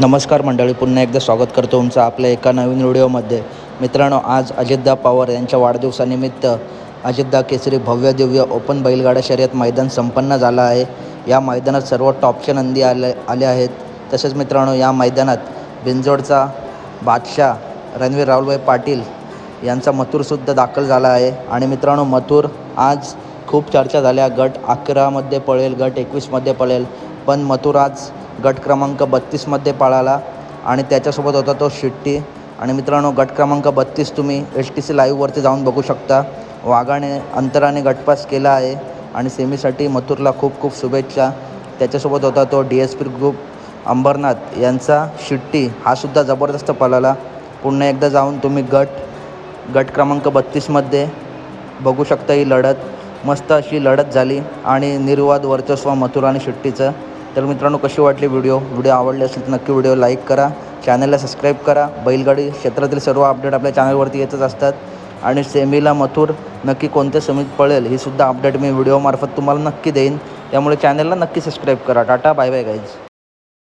नमस्कार मंडळी पुन्हा एकदा स्वागत करतो तुमचं आपल्या एका नवीन व्हिडिओमध्ये. मित्रांनो आज अजितदा पवार यांच्या वाढदिवसानिमित्त अजितदा केसरी भव्य दिव्य ओपन बैलगाडा शर्यत मैदान संपन्न झालं आहे. या मैदानात सर्व टॉपच्या नंदी आले आले आहेत. तसेच मित्रांनो या मैदानात बिंजोडचा बादशाह रणवीर राहुलभाई पाटील यांचा मथुरसुद्धा दाखल झाला आहे. आणि मित्रांनो मथुर आज खूप चर्चा झाल्या. गट अकरामध्ये पळेल गट एकवीसमध्ये पळेल. पण मथुर आज गट क्रमांक बत्तीसमध्ये पळाला आणि त्याच्यासोबत होता तो शिट्टी. आणि मित्रांनो गट क्रमांक बत्तीस तुम्ही एच टी सी लाईव्हवरती जाऊन बघू शकता. वाघाने अंतराने गटपास केला आहे आणि सेमीसाठी मथुरला खूप खूप शुभेच्छा. त्याच्यासोबत होता तो D S P group Ambarnath यांचा शिट्टी हा सुद्धा जबरदस्त पळाला. पुन्हा एकदा जाऊन तुम्ही गट गट क्रमांक बत्तीसमध्ये बघू शकता ही लढत. मस्त अशी लढत झाली आणि निर्वाद वर्चस्व मथुर आणि शिट्टीचं. तर मित्रांनो कशी वाटली व्हिडिओ? व्हिडिओ आवडले असेल तर नक्की व्हिडिओ लाईक करा. चॅनलला सबस्क्राईब करा. बैलगाडी क्षेत्रातील सर्व अपडेट आपल्या चॅनलवरती येतच असतात. आणि सेमीला मथुर नक्की कोणत्या सेमीत पळेल ही सुद्धा अपडेट मी व्हिडिओमार्फत तुम्हाला नक्की देईन. त्यामुळे चॅनलला नक्की सबस्क्राईब करा. Tata bye bye guys